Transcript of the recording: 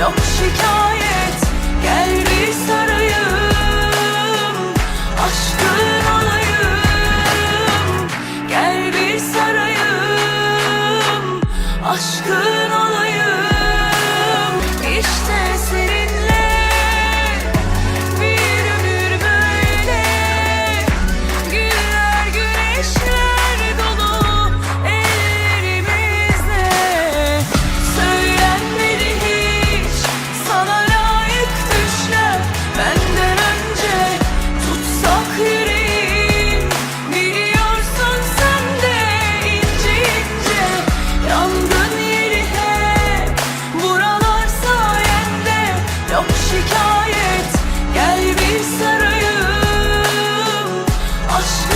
Yok şikayet. Gel bir sarayım. Aşkın olayım. Gel bir sarayım. Aşkın olayım şikayet. Gel bir sarayım. Aşk